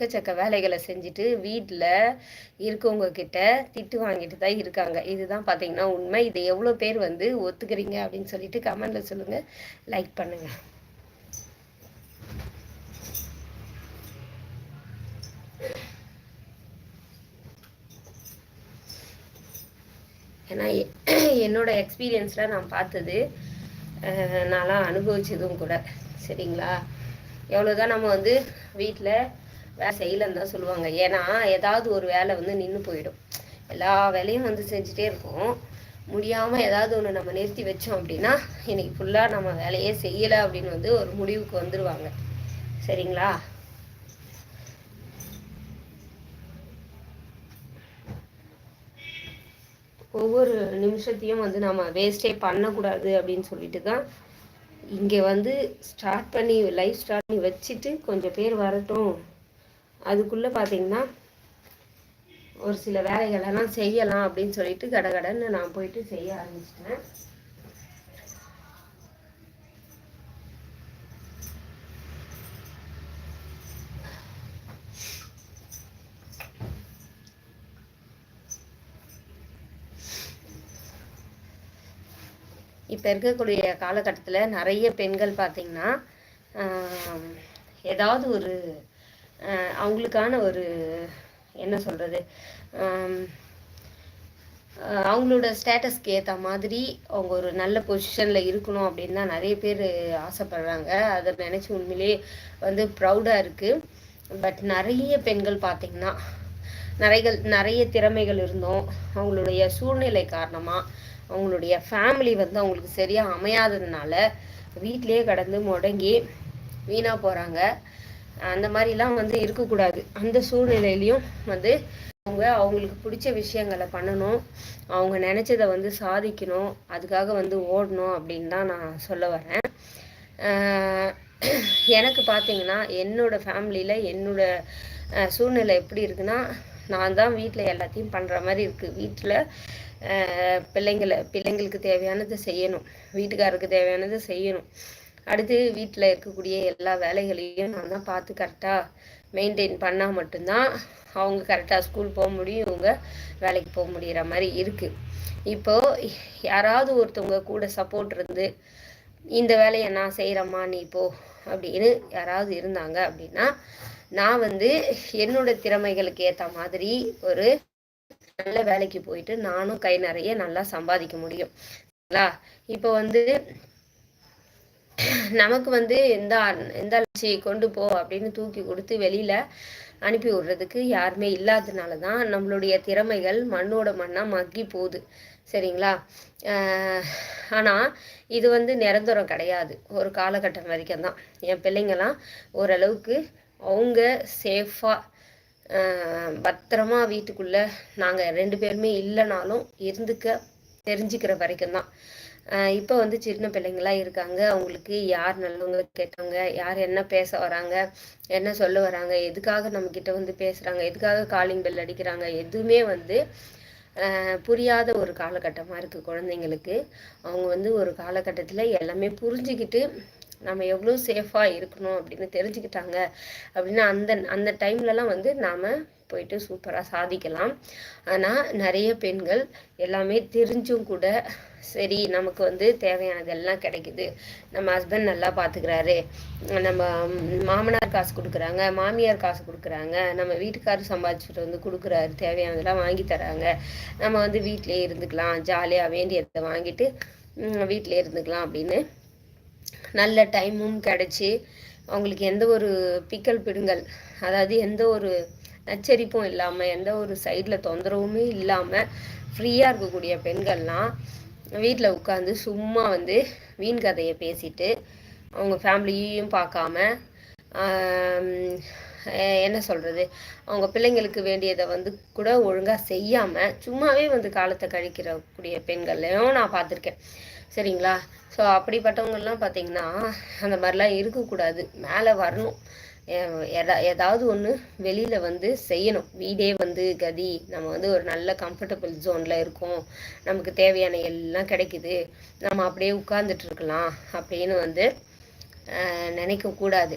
எக்கச்சக்க வேலைகளை செஞ்சுட்டு வீட்டில் இருக்கவங்க கிட்ட திட்டு வாங்கிட்டு தான் இருக்காங்க. இதுதான் பார்த்தீங்கன்னா உண்மை. இதை எவ்வளோ பேர் வந்து ஒத்துக்கிறீங்க அப்படின்னு சொல்லிட்டு கமெண்ட்ல சொல்லுங்கள் லைக் பண்ணுங்கள் ஏன்னா என்னோட எக்ஸ்பீரியன்ஸில் நான் பார்த்தது நான்லாம் அனுபவிச்சதும் கூட. சரிங்களா? எவ்வளோதான் நம்ம வந்து வீட்டில் வேலை செய்யலன்னு தான் சொல்லுவாங்க. ஏன்னா ஏதாவது ஒரு வேலை வந்து நின்று போயிடும். எல்லா வேலையும் வந்து செஞ்சுட்டே இருக்கும். முடியாமல் ஏதாவது ஒன்று நம்ம நிறுத்தி வச்சோம் அப்படின்னா இன்னைக்கு ஃபுல்லாக நம்ம வேலையே செய்யலை அப்படின்னு வந்து ஒரு முடிவுக்கு வந்துடுவாங்க சரிங்களா? ஒவ்வொரு நிமிஷத்தையும் வந்து நம்ம வேஸ்டே பண்ணக்கூடாது அப்படின்னு சொல்லிட்டு தான் இங்கே வந்து ஸ்டார்ட் பண்ணி லைஃப் ஸ்டார்ட் பண்ணி வச்சுட்டு கொஞ்சம் பேர் வரட்டும். அதுக்குள்ளே பார்த்தீங்கன்னா ஒரு சில வேலைகளெல்லாம் செய்யலாம் அப்படின்னு சொல்லிட்டு கடகடன்னு நான் போயிட்டு செய்ய ஆரம்பிச்சிட்டேன். இப்போ இருக்கக்கூடிய காலகட்டத்தில் நிறைய பெண்கள் பார்த்திங்கன்னா ஏதாவது ஒரு அவங்களுக்கான ஒரு என்ன சொல்கிறது அவங்களோட ஸ்டேட்டஸ்க்கு ஏற்ற மாதிரி அவங்க ஒரு நல்ல பொசிஷனில் இருக்கணும் அப்படின்னு தான் நிறைய பேர் ஆசைப்படுறாங்க. அதை நினச்சி உண்மையிலே வந்து ப்ரௌடாக இருக்குது பட் நிறைய பெண்கள் பார்த்திங்கன்னா நிறைய நிறைய திறமைகள் இருந்தோம் அவங்களுடைய சூழ்நிலை காரணமாக அவங்களுடைய ஃபேமிலி வந்து அவங்களுக்கு சரியாக அமையாததுனால வீட்டிலேயே கடந்து முடங்கி வீணாக போகிறாங்க அந்த மாதிரிலாம் வந்து இருக்கக்கூடாது. அந்த சூழ்நிலையிலையும் வந்து அவங்க அவங்களுக்கு பிடிச்ச விஷயங்களை பண்ணணும். அவங்க நினச்சதை வந்து சாதிக்கணும். அதுக்காக வந்து ஓடணும் அப்படின்னு தான் நான் சொல்ல வரேன். எனக்கு பார்த்தீங்கன்னா என்னோட ஃபேமிலியில் என்னோட சூழ்நிலை எப்படி இருக்குன்னா நான் தான் வீட்டில் எல்லாத்தையும் பண்ணுற மாதிரி இருக்குது வீட்டில் பிள்ளைங்களை பிள்ளைங்களுக்கு தேவையானதை செய்யணும். வீட்டுக்காருக்கு தேவையானதை செய்யணும். அடுத்து வீட்டில் இருக்கக்கூடிய எல்லா வேலைகளையும் நான் தான் பார்த்து கரெக்டாக மெயின்டைன் பண்ணால் மட்டும்தான் அவங்க கரெக்டாக ஸ்கூல் போக முடியும் இவங்க வேலைக்கு போக முடிகிற மாதிரி இருக்குது இப்போது யாராவது ஒருத்தவங்க கூட சப்போர்ட் இருந்து இந்த வேலையை நான் செய்கிறம்மா நீ போ அப்படின்னு யாராவது இருந்தாங்க அப்படின்னா நான் வந்து என்னோட திறமைகளுக்கு ஏற்ற மாதிரி ஒரு நல்ல வேலைக்கு போயிட்டு நானும் கை நிறைய நல்லா சம்பாதிக்க முடியும். இப்போ வந்து நமக்கு வந்து எந்த எந்த அலட்சி கொண்டு போ அப்படின்னு தூக்கி கொடுத்து வெளியில அனுப்பி விடுறதுக்கு யாருமே இல்லாததுனால தான் நம்மளுடைய திறமைகள் மண்ணோட மண்ணா மக்கி போகுது. சரிங்களா? ஆனால் இது வந்து நிரந்தரம் கிடையாது. ஒரு காலகட்டம் வரைக்கும் தான். என் பிள்ளைங்கள்லாம் ஓரளவுக்கு அவங்க சேஃபாக பத்திரமா வீட்டுக்குள்ளே நாங்கள் ரெண்டு பேருமே இல்லைனாலும் இருந்துக்க தெரிஞ்சுக்கிற வரைக்கும் தான். இப்போ வந்து சின்ன பிள்ளைங்களாம் இருக்காங்க. அவங்களுக்கு யார் நல்லவங்க கேட்டவங்க யார் என்ன பேச வராங்க என்ன சொல்ல வராங்க எதுக்காக நம்மக்கிட்ட வந்து பேசுகிறாங்க எதுக்காக காலிங் பெல் அடிக்கிறாங்க எதுவுமே வந்து புரியாத ஒரு காலகட்டமாக இருக்குது குழந்தைங்களுக்கு. அவங்க வந்து ஒரு காலகட்டத்தில் எல்லாமே புரிஞ்சுக்கிட்டு நம்ம எவ்வளோ சேஃபாக இருக்கணும் அப்படின்னு தெரிஞ்சுக்கிட்டாங்க. அப்படின்னா அந்த அந்த டைம்லலாம் வந்து நாம் போயிட்டு சூப்பராக சாதிக்கலாம். ஆனால் நிறைய பெண்கள் எல்லாமே தெரிஞ்சும் கூட சரி நமக்கு வந்து தேவையானதெல்லாம் கிடைக்குது. நம்ம ஹஸ்பண்ட் நல்லா பார்த்துக்கிறாரு நம்ம மாமனார் காசு கொடுக்குறாங்க மாமியார் காசு கொடுக்குறாங்க. நம்ம வீட்டுக்காரர் சம்பாதிச்சுட்டு வந்து கொடுக்குறாரு தேவையானதெல்லாம் வாங்கி தராங்க. நம்ம வந்து வீட்டிலே இருந்துக்கலாம் ஜாலியாக வேண்டியதை வாங்கிட்டு வீட்டிலே இருந்துக்கலாம் அப்படின்னு நல்ல டைமும் கிடச்சி அவங்களுக்கு எந்த ஒரு பிக்கல் பிடுங்கல் அதாவது எந்த ஒரு நச்சரிப்பும் இல்லாமல் எந்த ஒரு சைடில் தொந்தரவுமே இல்லாமல் ஃப்ரீயாக இருக்கக்கூடிய பெண்கள்லாம் வீட்டில் உட்காந்து சும்மா வந்து வீண் கதையை பேசிட்டு அவங்க ஃபேமிலியையும் பார்க்காம என்ன சொல்கிறது அவங்க பிள்ளைங்களுக்கு வேண்டியதை வந்து கூட ஒழுங்காக செய்யாமல் சும்மாவே வந்து காலத்தை கழிக்கிறக்கூடிய பெண்கள்லையும் நான் பார்த்துருக்கேன். சரிங்களா? ஸோ அப்படிப்பட்டவங்கெல்லாம் பார்த்தீங்கன்னா அந்த மாதிரிலாம் இருக்கக்கூடாது. மேலே வரணும். ஏதாவது ஒன்று வெளியில் வந்து செய்யணும். வீடே வந்து கதி. நம்ம வந்து ஒரு நல்ல கம்ஃபர்டபுள் ஜோனில் இருக்கோம். நமக்கு தேவையான எல்லாம் கிடைக்குது. நம்ம அப்படியே உட்காந்துட்டு இருக்கலாம் அப்படின்னு வந்து நினைக்கக்கூடாது.